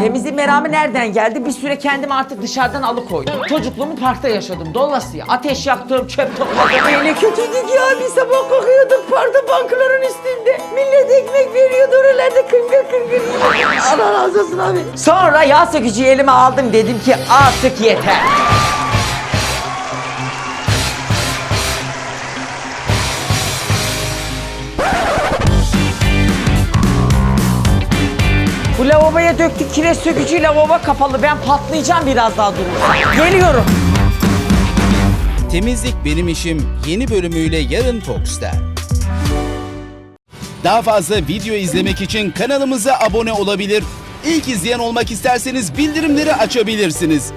Temizlik meramı nereden geldi? Bir süre kendimi artık dışarıdan alıkoydum. Çocukluğumu parkta yaşadım. Dolasıya ateş yaktım, çöp topladım. Öyle kötüydük ya. Bir sabah kalkıyorduk parkta bankların üstünde. Millet ekmek veriyordu oralarda kıngır kıngır yiyorduk. Allah razı olsun abi. Sonra yağ sökücüyü elime aldım dedim ki artık yeter. Bu lavaboya döktük kireç sökücü lavabo kapalı. Ben patlayacağım biraz daha durursa. Geliyorum. Temizlik Benim İşim yeni bölümüyle yarın Fox'ta. Daha fazla video izlemek için kanalımıza abone olabilir. İlk izleyen olmak isterseniz bildirimleri açabilirsiniz.